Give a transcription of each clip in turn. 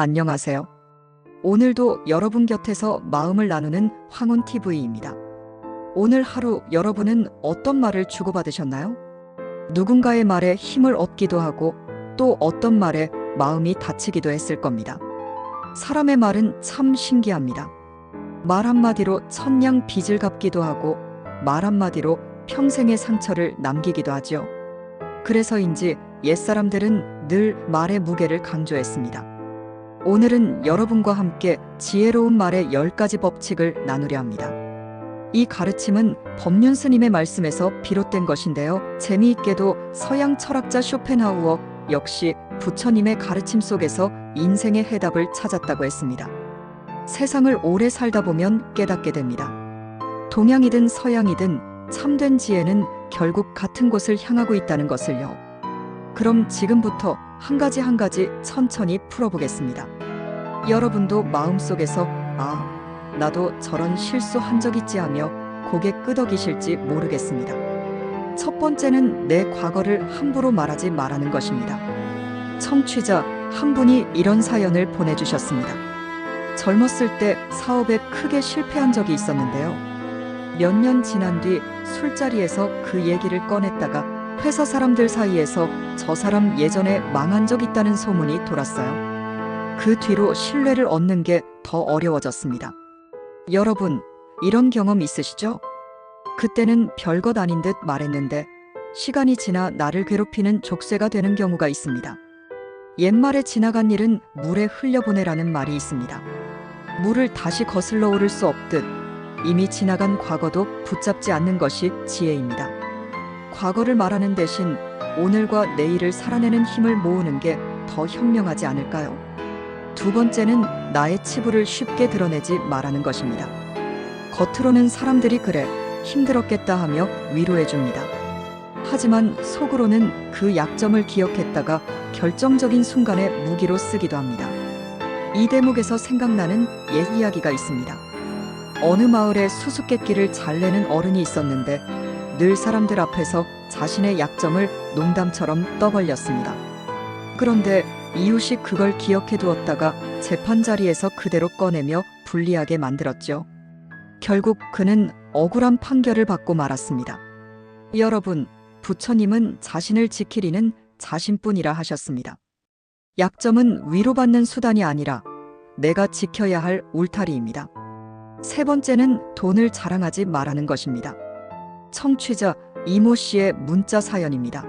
안녕하세요. 오늘도 여러분 곁에서 마음을 나누는 황혼 TV입니다. 오늘 하루 여러분은 어떤 말을 주고받으셨나요? 누군가의 말에 힘을 얻기도 하고 또 어떤 말에 마음이 다치기도 했을 겁니다. 사람의 말은 참 신기합니다. 말 한마디로 천냥 빚을 갚기도 하고 말 한마디로 평생의 상처를 남기기도 하죠. 그래서인지 옛사람들은 늘 말의 무게를 강조했습니다. 오늘은 여러분과 함께 지혜로운 말의 10가지 법칙을 나누려 합니다. 이 가르침은 법륜 스님의 말씀에서 비롯된 것인데요. 재미있게도 서양 철학자 쇼펜하우어 역시 부처님의 가르침 속에서 인생의 해답을 찾았다고 했습니다. 세상을 오래 살다 보면 깨닫게 됩니다. 동양이든 서양이든 참된 지혜는 결국 같은 곳을 향하고 있다는 것을요. 그럼 지금부터 한 가지 한 가지 천천히 풀어보겠습니다. 여러분도 마음속에서 아, 나도 저런 실수 한 적 있지 하며 고개 끄덕이실지 모르겠습니다. 첫 번째는 내 과거를 함부로 말하지 말라는 것입니다. 청취자 한 분이 이런 사연을 보내주셨습니다. 젊었을 때 사업에 크게 실패한 적이 있었는데요. 몇 년 지난 뒤 술자리에서 그 얘기를 꺼냈다가 회사 사람들 사이에서 저 사람 예전에 망한 적 있다는 소문이 돌았어요. 그 뒤로 신뢰를 얻는 게 더 어려워졌습니다. 여러분, 이런 경험 있으시죠? 그때는 별것 아닌 듯 말했는데 시간이 지나 나를 괴롭히는 족쇄가 되는 경우가 있습니다. 옛말에 지나간 일은 물에 흘려보내라는 말이 있습니다. 물을 다시 거슬러 오를 수 없듯 이미 지나간 과거도 붙잡지 않는 것이 지혜입니다. 과거를 말하는 대신 오늘과 내일을 살아내는 힘을 모으는 게 더 현명하지 않을까요? 두 번째는 나의 치부를 쉽게 드러내지 말하는 것입니다. 겉으로는 사람들이 그래 힘들었겠다 하며 위로해 줍니다. 하지만 속으로는 그 약점을 기억했다가 결정적인 순간에 무기로 쓰기도 합니다. 이 대목에서 생각나는 옛 이야기가 있습니다. 어느 마을에 수수께끼를 잘 내는 어른이 있었는데 늘 사람들 앞에서 자신의 약점을 농담처럼 떠벌렸습니다. 그런데 이웃이 그걸 기억해 두었다가 재판 자리에서 그대로 꺼내며 불리하게 만들었죠. 결국 그는 억울한 판결을 받고 말았습니다. 여러분, 부처님은 자신을 지키리는 자신뿐이라 하셨습니다. 약점은 위로받는 수단이 아니라 내가 지켜야 할 울타리입니다. 세 번째는 돈을 자랑하지 말하는 것입니다. 청취자 이모 씨의 문자 사연입니다.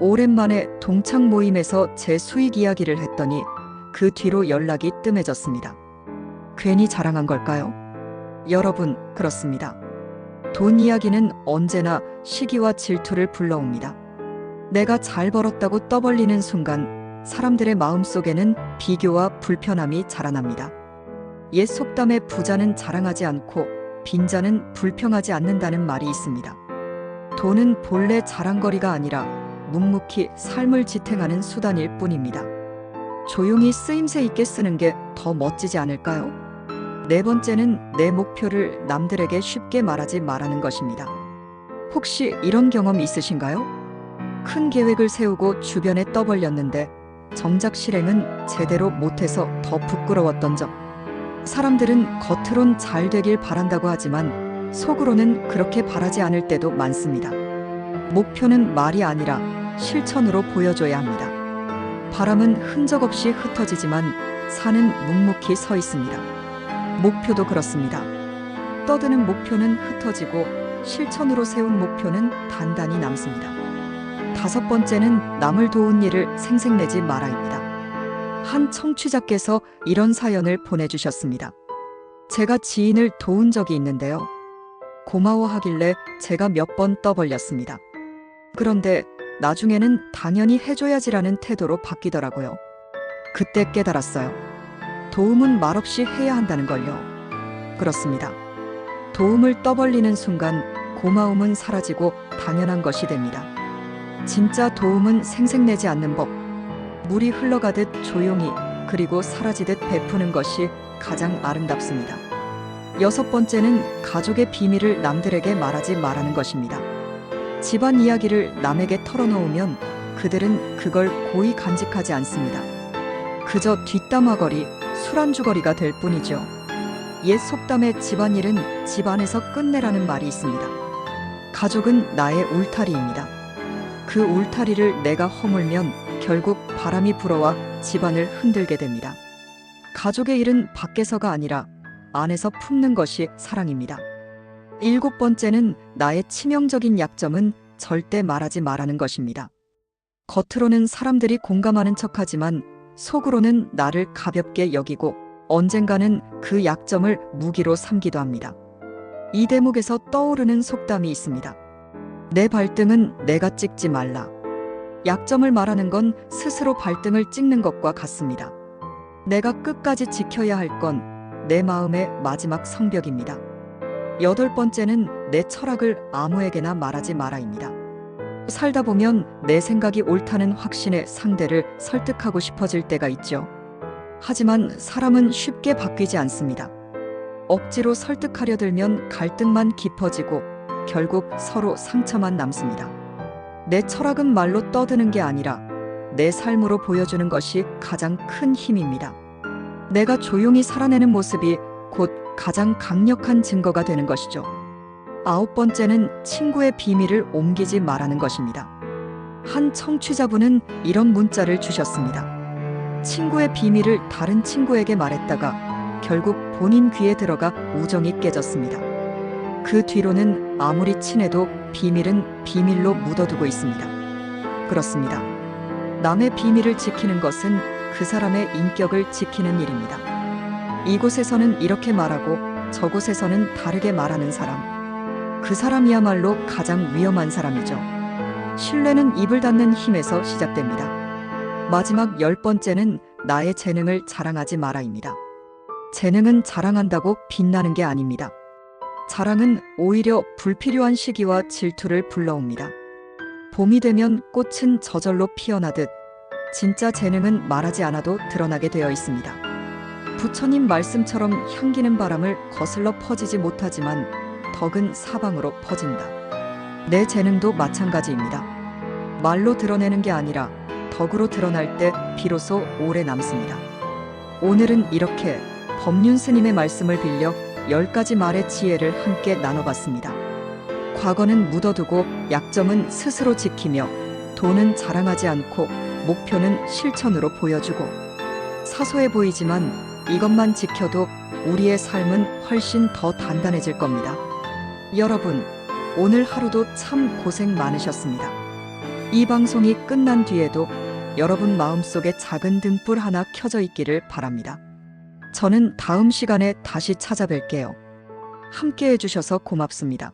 오랜만에 동창 모임에서 제 수익 이야기를 했더니 그 뒤로 연락이 뜸해졌습니다. 괜히 자랑한 걸까요? 여러분, 그렇습니다. 돈 이야기는 언제나 시기와 질투를 불러옵니다. 내가 잘 벌었다고 떠벌리는 순간 사람들의 마음속에는 비교와 불편함이 자라납니다. 옛 속담에 부자는 자랑하지 않고 빈자는 불평하지 않는다는 말이 있습니다. 돈은 본래 자랑거리가 아니라 묵묵히 삶을 지탱하는 수단일 뿐입니다. 조용히 쓰임새 있게 쓰는 게 더 멋지지 않을까요? 네 번째는 내 목표를 남들에게 쉽게 말하지 말하는 것입니다. 혹시 이런 경험 있으신가요? 큰 계획을 세우고 주변에 떠벌렸는데 정작 실행은 제대로 못해서 더 부끄러웠던 적. 사람들은 겉으론 잘 되길 바란다고 하지만 속으로는 그렇게 바라지 않을 때도 많습니다. 목표는 말이 아니라 실천으로 보여줘야 합니다. 바람은 흔적 없이 흩어지지만 산은 묵묵히 서 있습니다. 목표도 그렇습니다. 떠드는 목표는 흩어지고 실천으로 세운 목표는 단단히 남습니다. 다섯 번째는 남을 도운 일을 생색내지 말아입니다. 한 청취자께서 이런 사연을 보내주셨습니다. 제가 지인을 도운 적이 있는데요. 고마워하길래 제가 몇 번 떠벌렸습니다. 그런데 나중에는 당연히 해줘야지라는 태도로 바뀌더라고요. 그때 깨달았어요. 도움은 말없이 해야 한다는 걸요. 그렇습니다. 도움을 떠벌리는 순간 고마움은 사라지고 당연한 것이 됩니다. 진짜 도움은 생색내지 않는 법. 물이 흘러가듯 조용히 그리고 사라지듯 베푸는 것이 가장 아름답습니다. 여섯 번째는 가족의 비밀을 남들에게 말하지 말하는 것입니다. 집안 이야기를 남에게 털어놓으면 그들은 그걸 고이 간직하지 않습니다. 그저 뒷담화거리, 술안주거리가 될 뿐이죠. 옛 속담에 집안일은 집안에서 끝내라는 말이 있습니다. 가족은 나의 울타리입니다. 그 울타리를 내가 허물면 결국 바람이 불어와 집안을 흔들게 됩니다. 가족의 일은 밖에서가 아니라 안에서 품는 것이 사랑입니다. 일곱 번째는 나의 치명적인 약점은 절대 말하지 말라는 것입니다. 겉으로는 사람들이 공감하는 척하지만 속으로는 나를 가볍게 여기고 언젠가는 그 약점을 무기로 삼기도 합니다. 이 대목에서 떠오르는 속담이 있습니다. 내 발등은 내가 찍지 말라. 약점을 말하는 건 스스로 발등을 찍는 것과 같습니다. 내가 끝까지 지켜야 할 건 내 마음의 마지막 성벽입니다. 여덟 번째는 내 철학을 아무에게나 말하지 마라입니다. 살다 보면 내 생각이 옳다는 확신에 상대를 설득하고 싶어질 때가 있죠. 하지만 사람은 쉽게 바뀌지 않습니다. 억지로 설득하려 들면 갈등만 깊어지고 결국 서로 상처만 남습니다. 내 철학은 말로 떠드는 게 아니라 내 삶으로 보여주는 것이 가장 큰 힘입니다. 내가 조용히 살아내는 모습이 곧 가장 강력한 증거가 되는 것이죠. 아홉 번째는 친구의 비밀을 옮기지 말라는 것입니다. 한 청취자분은 이런 문자를 주셨습니다. 친구의 비밀을 다른 친구에게 말했다가 결국 본인 귀에 들어가 우정이 깨졌습니다. 그 뒤로는 아무리 친해도 비밀은 비밀로 묻어두고 있습니다. 그렇습니다. 남의 비밀을 지키는 것은 그 사람의 인격을 지키는 일입니다. 이곳에서는 이렇게 말하고 저곳에서는 다르게 말하는 사람. 그 사람이야말로 가장 위험한 사람이죠. 신뢰는 입을 닫는 힘에서 시작됩니다. 마지막 열 번째는 나의 재능을 자랑하지 마라입니다. 재능은 자랑한다고 빛나는 게 아닙니다. 자랑은 오히려 불필요한 시기와 질투를 불러옵니다. 봄이 되면 꽃은 저절로 피어나듯 진짜 재능은 말하지 않아도 드러나게 되어 있습니다. 부처님 말씀처럼 향기는 바람을 거슬러 퍼지지 못하지만 덕은 사방으로 퍼진다. 내 재능도 마찬가지입니다. 말로 드러내는 게 아니라 덕으로 드러날 때 비로소 오래 남습니다. 오늘은 이렇게 법륜 스님의 말씀을 빌려 열 가지 말의 지혜를 함께 나눠봤습니다. 과거는 묻어두고 약점은 스스로 지키며 돈은 자랑하지 않고 목표는 실천으로 보여주고 사소해 보이지만 이것만 지켜도 우리의 삶은 훨씬 더 단단해질 겁니다. 여러분, 오늘 하루도 참 고생 많으셨습니다. 이 방송이 끝난 뒤에도 여러분 마음속에 작은 등불 하나 켜져 있기를 바랍니다. 저는 다음 시간에 다시 찾아뵐게요. 함께 해주셔서 고맙습니다.